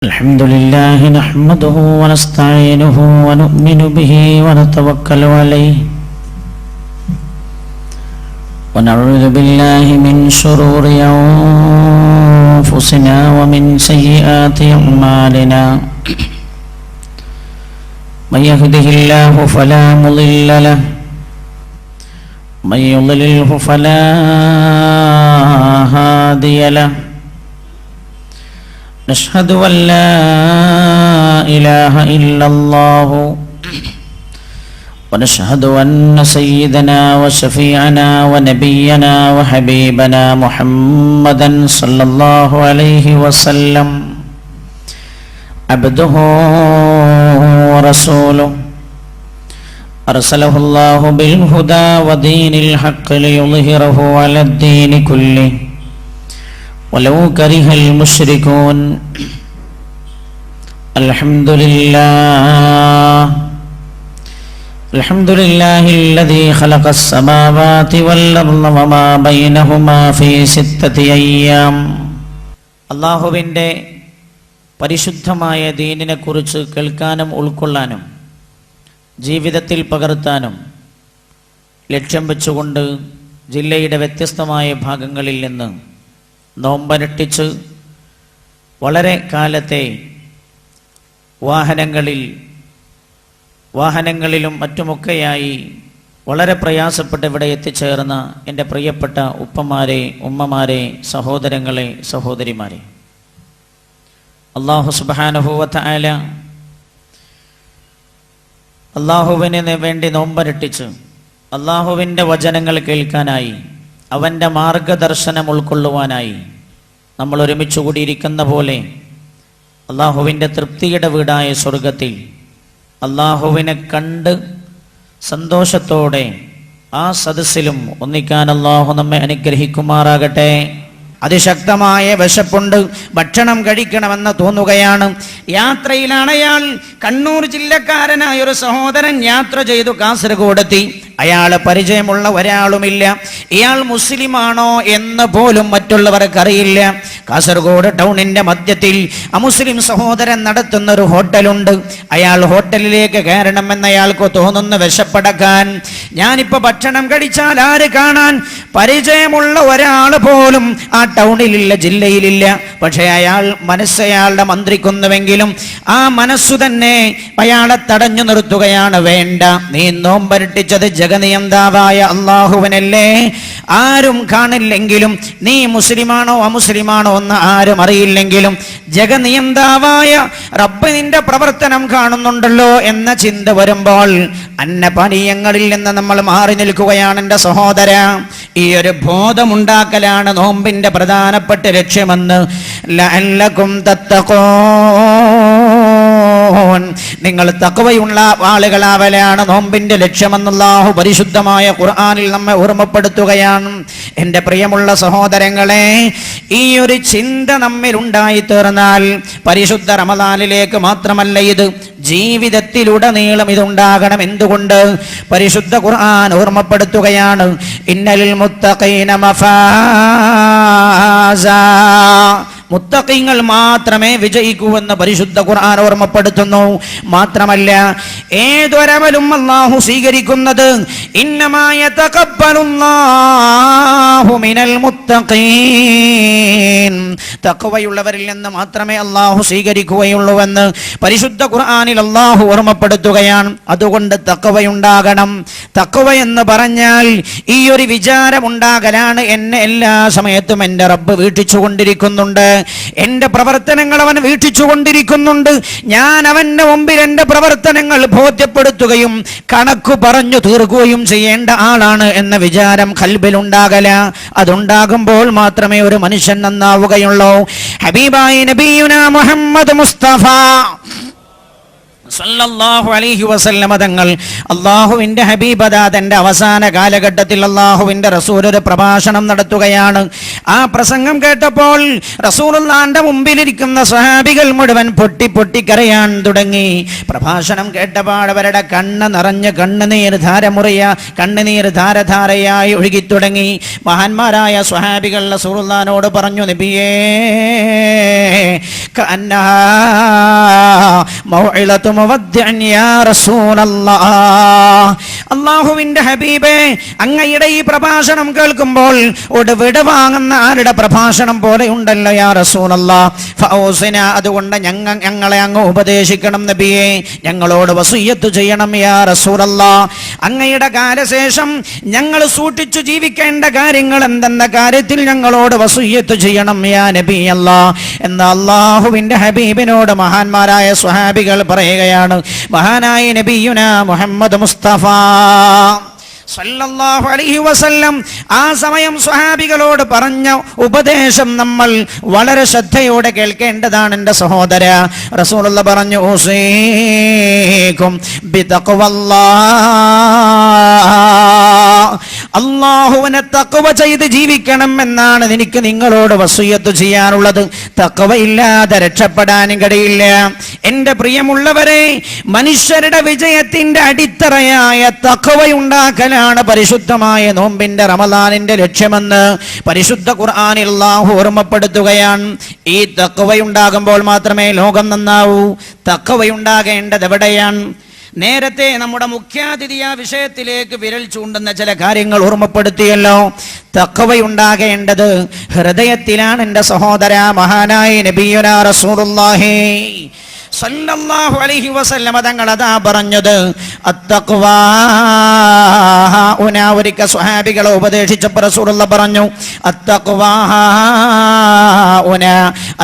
الحمد لله نحمده ونستعينه ونؤمن به ونتوكل عليه. ونعوذ بالله من شرور أنفسنا ومن سيئات أعمالنا. من يهده الله فلا مضل له. من يضلله فلا هادي له. نشهد أن لا إله إلا الله. ونشهد أن سيدنا وشفيعنا ونبينا وحبيبنا محمدا صلى الله عليه وسلم. عبده ورسوله. أرسله الله بالهدى ودين الحق ليظهره على الدين كله. ولو كره المشركون الحمد لله الحمد لله الذي خلق السماوات والأرض وما بينهما في ستة أيام അള്ളാഹുവിൻ്റെ പരിശുദ്ധമായ ദീനിനെ കുറിച്ച് കേൾക്കാനും ഉൾക്കൊള്ളാനും ജീവിതത്തിൽ പകർത്താനും ലക്ഷ്യം വെച്ചുകൊണ്ട് ജില്ലയുടെ വ്യത്യസ്തമായ ഭാഗങ്ങളിൽ നിന്ന് നോമ്പനുഷ്ഠിച്ച് വളരെ കാലത്തെ വാഹനങ്ങളിൽ വാഹനങ്ങളിലും മറ്റുമൊക്കെയായി വളരെ പ്രയാസപ്പെട്ട് ഇവിടെ എത്തിച്ചേർന്ന എന്റെ പ്രിയപ്പെട്ട ഉപ്പമാരെ ഉമ്മമാരെ സഹോദരങ്ങളെ സഹോദരിമാരെ. അള്ളാഹു സുബാനുഭൂവത്ത ആല അള്ളാഹുവിന് വേണ്ടി നോമ്പരട്ടിച്ച് അള്ളാഹുവിന്റെ വചനങ്ങൾ കേൾക്കാനായി അവന്റെ മാർഗദർശനം ഉൾക്കൊള്ളുവാനായി നമ്മൾ ഒരുമിച്ച് കൂടിയിരിക്കുന്ന പോലെ അള്ളാഹുവിന്റെ തൃപ്തിയുടെ വീടായ സ്വർഗത്തിൽ അള്ളാഹുവിനെ കണ്ട് സന്തോഷത്തോടെ ആ സദസ്സിലും ഒന്നിക്കാൻ അള്ളാഹു നമ്മെ അനുഗ്രഹിക്കുമാറാകട്ടെ. അതിശക്തമായ വിശപ്പുണ്ട്. ഭക്ഷണം കഴിക്കണമെന്ന് തോന്നുകയാണ്. യാത്രയിലാണ് അയാൾ കണ്ണൂർ ജില്ലക്കാരനായ ഒരു സഹോദരൻ യാത്ര ചെയ്തു കാസർഗോഡെത്തി. അയാളെ പരിചയമുള്ള ഒരാളുമില്ല. ഇയാൾ മുസ്ലിമാണോ എന്ന് പോലും മറ്റുള്ളവർക്ക് അറിയില്ല കാസർഗോഡ് ടൗണിന്റെ മധ്യത്തിൽ അമുസ്ലിം സഹോദരൻ നടത്തുന്ന ഒരു ഹോട്ടലുണ്ട്. അയാൾ ഹോട്ടലിലേക്ക് കയറണമെന്ന് അയാൾക്ക് തോന്നുന്ന വിശപ്പടക്കാൻ. ഞാനിപ്പോൾ ഭക്ഷണം കഴിച്ചാൽ ആര് കാണാൻ? പരിചയമുള്ള ഒരാൾ പോലും ആ ടൗണിലില്ല ജില്ലയിലില്ല. പക്ഷെ അയാൾ മനസ്സ് അയാളുടെ മന്ത്രിക്കുന്നുവെങ്കിലും ആ മനസ്സു തന്നെ അയാളെ തടഞ്ഞു നിർത്തുകയാണ് വേണ്ട. നീ നോമ്പരട്ടിച്ചത് ജഗനിയന്താവായ അള്ളാഹുവിനല്ലേ? ആരും കാണില്ലെങ്കിലും നീ മുസ്ലിമാണോ അമുസ്ലിമാണോ എന്ന് ആരും അറിയില്ലെങ്കിലും ജഗനിയന്താവായ റബ്ബ് നിന്റെ പ്രവർത്തനം കാണുന്നുണ്ടല്ലോ എന്ന ചിന്ത വരുമ്പോൾ അന്നപാനീയങ്ങളിൽ നിന്ന് നമ്മൾ മാറി നിൽക്കുകയാണ് എന്റെ സഹോദര. ഈ ഒരു ബോധമുണ്ടാക്കലാണ് നോമ്പിന്റെ പ്രധാനപ്പെട്ട ലക്ഷ്യമെന്ന് ലഅല്ലകും നിങ്ങൾ തക്കവയുള്ള ആളുകളാവലാണ് നോമ്പിന്റെ ലക്ഷ്യമെന്നുള്ളാഹു പരിശുദ്ധമായ ഖുർആാനിൽ നമ്മെ ഓർമ്മപ്പെടുത്തുകയാണ്. എന്റെ പ്രിയമുള്ള സഹോദരങ്ങളെ ഈ ഒരു ചിന്ത നമ്മിലുണ്ടായി തീർന്നാൽ പരിശുദ്ധ റമദാനിലേക്ക് മാത്രമല്ല ഇത് ജീവിതത്തിലുടനീളം ഇതുണ്ടാകണം. എന്തുകൊണ്ട്? പരിശുദ്ധ ഖുർആൻ ഓർമ്മപ്പെടുത്തുകയാണ്. ഇന്നലിൽ മുത്തഖീന മഫാസാ. മുത്തഖീങ്ങൾ മാത്രമേ വിജയിക്കൂ എന്ന് പരിശുദ്ധ ഖുർആൻ ഓർമ്മപ്പെടുത്തുന്നു. മാത്രമല്ല ഏതൊരമലും അള്ളാഹു സ്വീകരിക്കുന്നത് ഇന്നമായ തഖവയുള്ളവരിൽ നിന്ന് മാത്രമേ അള്ളാഹു സ്വീകരിക്കുകയുള്ളൂവെന്ന് പരിശുദ്ധ ഖുർആാനിൽ അള്ളാഹു ഓർമ്മപ്പെടുത്തുകയാണ്. അതുകൊണ്ട് തക്കവയുണ്ടാകണം തക്കവ എന്ന് പറഞ്ഞാൽ ഈ ഒരു വിചാരമുണ്ടാകലാണ് എന്നെ എല്ലാ സമയത്തും എന്റെ റബ്ബ് വീട്ടിച്ചുകൊണ്ടിരിക്കുന്നുണ്ട് എന്റെ പ്രവർത്തനങ്ങൾ അവൻ വീക്ഷിച്ചു കൊണ്ടിരിക്കുന്നുണ്ട് ഞാൻ അവന്റെ മുമ്പിൽ എന്റെ പ്രവർത്തനങ്ങൾ ബോധ്യപ്പെടുത്തുകയും കണക്ക് പറഞ്ഞു തീർക്കുകയും ചെയ്യേണ്ട ആളാണ് എന്ന വിചാരം കൽബിലുണ്ടാകല. അതുണ്ടാകുമ്പോൾ മാത്രമേ ഒരു മനുഷ്യൻ നന്നാവുകയുള്ളൂ. ഹബീബായി നബിയുന മുഹമ്മദ് മുസ്തഫ. സല്ലല്ലാഹു അലൈഹി വസല്ലമ തങ്ങൾ ഹബീബദ തന്റെ അവസാന കാലഘട്ടത്തിൽ അള്ളാഹുവിന്റെ റസൂൽ ഒരു പ്രഭാഷണം നടത്തുകയാണ്. ആ പ്രസംഗം കേട്ടപ്പോൾ റസൂറുല്ലാന്റെ മുമ്പിലിരിക്കുന്ന സഹാബികൾ മുഴുവൻ പൊട്ടി പൊട്ടി കരയാൻ തുടങ്ങി. പ്രഭാഷണം കേട്ടപാട് കണ്ണ് നിറഞ്ഞ് കണ്ണുനീർ ധാരമുറിയ കണ്ണുനീർ ധാരധാരയായി ഒഴുകി തുടങ്ങി മഹാന്മാരായ സ്വഹാബികൾ റസൂറുല്ലാനോട് പറഞ്ഞു നബിയേ അള്ളാഹുവിന്റെ ഹബീബേ അങ്ങയുടെ ഈ പ്രഭാഷണം കേൾക്കുമ്പോൾ ഒരു വിട വാങ്ങുന്ന ആരുടെ പ്രഭാഷണം പോലെ ഉണ്ടല്ലോ യാ റസൂലല്ലാ? ഫൗസിന അതുകൊണ്ട് ഞങ്ങ ഞങ്ങളെ അങ്ങ് ഉപദേശിക്കണം നബിയെ. ഞങ്ങളോട് വസൂയത്ത് ചെയ്യണം യാ റസൂലല്ലാ. അങ്ങയുടെ കാലശേഷം ഞങ്ങൾ സൂക്ഷിച്ചു ജീവിക്കേണ്ട കാര്യങ്ങൾ എന്തെന്ന കാര്യത്തിൽ ഞങ്ങളോട് വസൂയത്ത് ചെയ്യണം യാ നബി അല്ലാ എന്ന അള്ളാഹുവിന്റെ ഹബീബിനോട് മഹാന്മാരായ സ്വഹാബികൾ പറയുകയാണ് മഹാനായ നബിയുന മുഹമ്മദ് മുസ്തഫ. സല്ലല്ലാഹു അലൈഹി വസല്ലം ആ സമയം സ്വഹാബികളോട് പറഞ്ഞ ഉപദേശം നമ്മൾ വളരെ ശ്രദ്ധയോടെ കേൾക്കേണ്ടതാണ് എന്റെ സഹോദര. റസൂലുള്ള പറഞ്ഞു അള്ളാഹുവിനെ തക്കുവ ചെയ്ത് ജീവിക്കണം എന്നാണ് എനിക്ക് നിങ്ങളോട് വസൂയത്ത് ചെയ്യാനുള്ളത്. തക്കവ ഇല്ലാതെ രക്ഷപ്പെടാനും കഴിയില്ല എന്റെ പ്രിയമുള്ളവരെ മനുഷ്യരുടെ വിജയത്തിന്റെ അടിത്തറയായ തക്കവയുണ്ടാക്കലാണ് പരിശുദ്ധമായ നോമ്പിന്റെ റമദാനിന്റെ ലക്ഷ്യമെന്ന് പരിശുദ്ധ ഖുർആാനിൽ ഓർമ്മപ്പെടുത്തുകയാണ്. ഈ തക്കവയുണ്ടാകുമ്പോൾ മാത്രമേ ലോകം നന്നാവൂ. തക്കവയുണ്ടാകേണ്ടത് എവിടെയാണ്? നേരത്തെ നമ്മുടെ മുഖ്യാതിഥി വിഷയത്തിലേക്ക് വിരൽ ചൂണ്ടുന്ന ചില കാര്യങ്ങൾ ഓർമ്മപ്പെടുത്തിയല്ലോ. തക്കവയുണ്ടാകേണ്ടത് ഹൃദയത്തിലാണ് എന്റെ സഹോദര മഹാനായ നബിയുന റസൂലുള്ളാഹി. സല്ലല്ലാഹു അലൈഹി വസല്ലമ തങ്ങൾ അതാ പറഞ്ഞത് അത്തഖ്വാ ഉന ഒരിക്കൽ സ്വഹാബികളെ ഉപദേശിച്ചപ്പോൾ റസൂലുള്ള പറഞ്ഞു അത്തഖ്വാ ഉന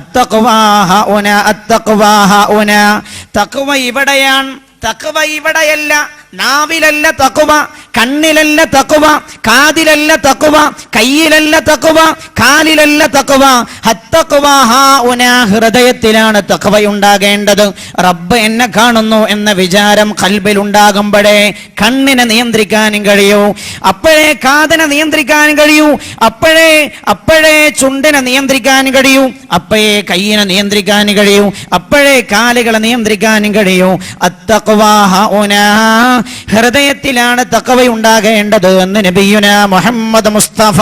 അത്തഖ്വാ ഉന അത്തഖ്വാ ഇവിടെയാണ് തഖ്വ ഇവിടെയല്ല നാവിലല്ല തക്കുവ കണ്ണിലല്ല തക്കുവ കാതിലല്ല തക്കുവ കയ്യിലല്ല തക്കുവ കാലിലല്ല തക്കുവ ഹൃദയത്തിലാണ് തക്കവയുണ്ടാകേണ്ടത് റബ്ബ് എന്നെ കാണുന്നു എന്ന വിചാരം കൽബിൽ ഉണ്ടാകുമ്പോഴേ കണ്ണിനെ നിയന്ത്രിക്കാനും കഴിയൂ. അപ്പോഴേ കാതിനെ നിയന്ത്രിക്കാനും കഴിയൂ. അപ്പോഴേ അപ്പോഴേ ചുണ്ടിനെ നിയന്ത്രിക്കാനും കഴിയൂ. അപ്പോഴേ കയ്യിനെ നിയന്ത്രിക്കാനും കഴിയൂ. അപ്പോഴേ കാലുകളെ നിയന്ത്രിക്കാനും കഴിയൂ. ഹൃദയത്തിലാണ് ഹൃദയത്തിലാണ് തക്കവയുണ്ടാകേണ്ടത് എന്ന് നബിയുന മുഹമ്മദ് മുസ്തഫ.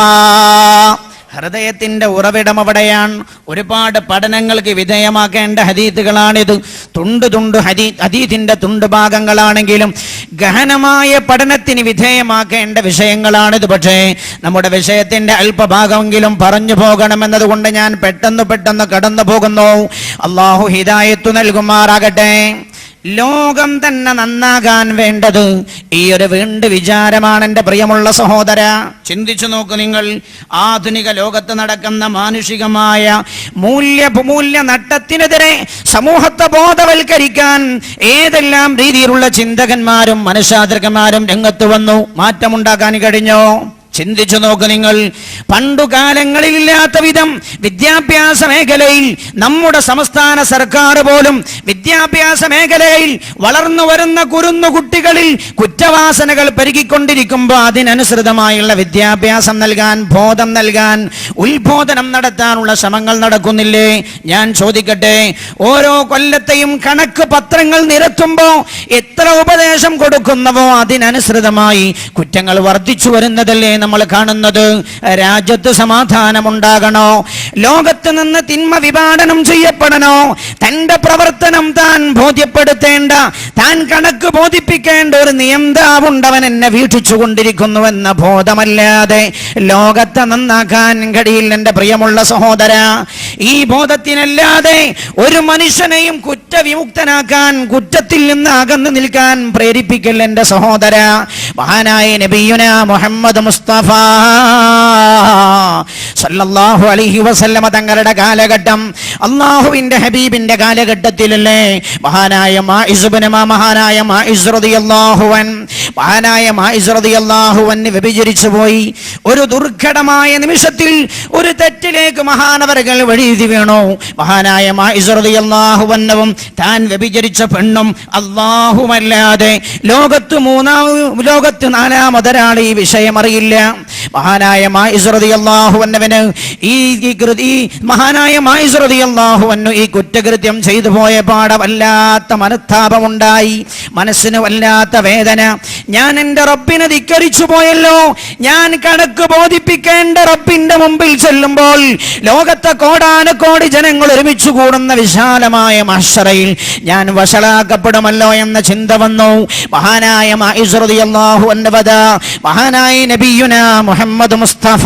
ഹൃദയത്തിന്റെ ഉറവിടം അവിടെയാണ്. ഒരുപാട് പഠനങ്ങൾക്ക് വിധേയമാക്കേണ്ട ഹദീത്തുകളാണിത്. തുണ്ട് തുണ്ട് ഹദീ ഹദീത്തിന്റെ തുണ്ട് ഭാഗങ്ങളാണെങ്കിലും ഗഹനമായ പഠനത്തിന് വിധേയമാക്കേണ്ട വിഷയങ്ങളാണിത്. പക്ഷേ നമ്മുടെ വിഷയത്തിന്റെ അല്പഭാഗമെങ്കിലും പറഞ്ഞു പോകണമെന്നതുകൊണ്ട് ഞാൻ പെട്ടെന്ന് പെട്ടെന്ന് കടന്നു പോകുന്നു അള്ളാഹു ഹിദായത്തു നൽകുമാറാകട്ടെ. ലോകം തന്നെ നന്നാകാൻ വേണ്ടത് ഈ ഒരു വീണ്ട് വിചാരമാണ് എന്റെ പ്രിയമുള്ള സഹോദര. ചിന്തിച്ചു നോക്കൂ നിങ്ങൾ. ആധുനിക ലോകത്ത് നടക്കുന്ന മാനുഷികമായ മൂല്യ മൂല്യ നട്ടത്തിനെതിരെ സമൂഹത്തെ ബോധവൽക്കരിക്കാൻ ഏതെല്ലാം രീതിയിലുള്ള ചിന്തകന്മാരും മനഃശാസ്ത്രജ്ഞന്മാരും രംഗത്ത് വന്നു? മാറ്റമുണ്ടാക്കാൻ കഴിഞ്ഞോ? ചിന്തിച്ചു നോക്ക് നിങ്ങൾ. പണ്ടു കാലങ്ങളിലില്ലാത്ത വിധം വിദ്യാഭ്യാസ മേഖലയിൽ നമ്മുടെ സംസ്ഥാന സർക്കാർ പോലും വിദ്യാഭ്യാസ മേഖലയിൽ വളർന്നു വരുന്ന കുരുന്നു കുട്ടികളിൽ കുറ്റവാസനകൾ പെരുകിക്കൊണ്ടിരിക്കുമ്പോൾ അതിനനുസൃതമായുള്ള വിദ്യാഭ്യാസം നൽകാൻ ബോധം നൽകാൻ ഉത്ബോധനം നടത്താനുള്ള ശ്രമങ്ങൾ നടക്കുന്നില്ലേ? ഞാൻ ചോദിക്കട്ടെ ഓരോ കൊല്ലത്തെയും കണക്ക് പത്രങ്ങൾ നിരത്തുമ്പോൾ എത്ര ഉപദേശം കൊടുക്കുന്നവോ അതിനനുസൃതമായി കുറ്റങ്ങൾ വർദ്ധിച്ചു വരുന്നതല്ലേ നമ്മൾ കാണുന്നത്. രാജ്യത്ത് സമാധാനമുണ്ടാകണോ? ലോകത്ത് നിന്ന് തിന്മ വിഭാടനം ചെയ്യപ്പെടണോ? തന്റെ പ്രവർത്തനം താൻ ബോധ്യപ്പെടുത്തേണ്ട താൻ കണക്ക് ബോധിപ്പിക്കേണ്ട ഒരു നിയന്താവുണ്ടവൻ എന്നെ വീക്ഷിച്ചു കൊണ്ടിരിക്കുന്നുവെന്ന ബോധമല്ലാതെ ലോകത്തെ നന്നാക്കാൻ കഴിയില്ല എന്റെ പ്രിയമുള്ള സഹോദര. ഈ ബോധത്തിനല്ലാതെ ഒരു മനുഷ്യനെയും കുറ്റവിമുക്തനാക്കാൻ കുറ്റത്തിൽ നിന്ന് അകന്നു നിൽക്കാൻ പ്രേരിപ്പിക്കൽ എന്റെ സഹോദര മഹാനായ നബിയുന മുഹമ്മദ് മുസ്തഫ. സല്ലല്ലാഹു അലൈഹി വസല്ലമ തങ്ങളുടെ കാലഘട്ടം അള്ളാഹുവിന്റെ ഹബീബിന്റെ കാലഘട്ടത്തിലല്ലേ? മഹാനായ മാഇസ് ഇബ്നു മാ മഹാനായ മാഇസ് റളിയല്ലാഹു അൻ മഹാനായ മാഇസ് റളിയല്ലാഹു അൻ വ്യഭിചരിച്ചു പോയി. ഒരു ദുർഘടമായ നിമിഷത്തിൽ ഒരു തെറ്റിലേക്ക് മഹാനവരകൾ വഴിയുതി വീണു. മഹാനായ മാഇസ് റളിയല്ലാഹു അന്നവും താൻ വ്യഭിചരിച്ച പെണ്ണും അള്ളാഹുമല്ലാതെ ലോകത്ത് മൂന്നാം ലോകത്ത് നാലാമതൊരാൾ ഈ വിഷയം അറിയില്ല. മഹാനായ മായിസ്രതി അള്ളാഹുവന്നവന് ഈ കൃതി മഹാനായ മായിസ്രതി അള്ളാഹുവന്നു ഈ കുറ്റകൃത്യം ചെയ്തു പോയ പാടവല്ലാത്ത മനത്താപമുണ്ടായി. മനസ്സിന് വല്ലാത്ത വേദന. ഞാൻ എന്റെ റബ്ബിനെ ധിക്കരിച്ചു പോയല്ലോ. ഞാൻ കണക്ക് ബോധിപ്പിക്കേണ്ട റബ്ബിന്റെ മുമ്പിൽ ചെല്ലുമ്പോൾ ലോകത്തെ കോടാനക്കോടി ജനങ്ങൾ ഒരുമിച്ച് കൂടുന്ന വിശാലമായ മഹ്ഷറയിൽ ഞാൻ വഷളാക്കപ്പെടുമല്ലോ എന്ന ചിന്ത വന്നു. മഹാനായ അള്ളാഹു മഹാനായ നബിയുന മുഹമ്മദ് മുസ്തഫ.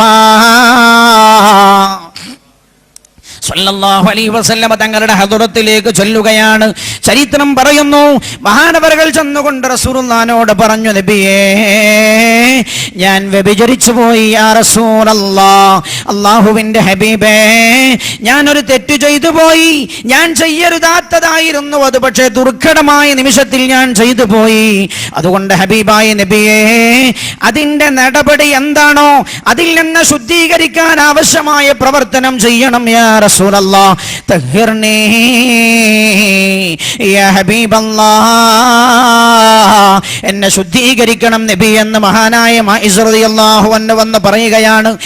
സല്ലല്ലാഹു അലൈഹി വസല്ലമ തങ്ങളുടെ ഹദുറത്തിലേക്ക് ചൊല്ലുകയാണ്. ചരിത്രം പറയുന്നു മഹാനവറുകൾ ചെന്നുകൊണ്ട് റസൂറുല്ലാനോട് പറഞ്ഞു നബിയേ ഞാൻ വ്യഭിചരിച്ചു പോയി ആ റസൂലല്ലാ അള്ളാഹുവിന്റെ ഹബീബേ ഞാൻ ഒരു തെറ്റ് ചെയ്തു പോയി ഞാൻ ചെയ്യരുതാത്തതായിരുന്നു അത് പക്ഷേ ദുർഘടമായ നിമിഷത്തിൽ ഞാൻ ചെയ്തു പോയി. അതുകൊണ്ട് ഹബീബായ നബിയേ അതിന്റെ നടപടി എന്താണോ അതിൽ നിന്ന് ശുദ്ധീകരിക്കാൻ ആവശ്യമായ പ്രവർത്തനം ചെയ്യണം യാ റസൂലല്ലാ തഹിർനീ യാ ഹബീബല്ലാ എന്നെ ശുദ്ധീകരിക്കണം നബി എന്ന് മഹാനായ മായിസ് റളിയല്ലാഹു അൻഹു വന്ന് പറയുകയാണ്.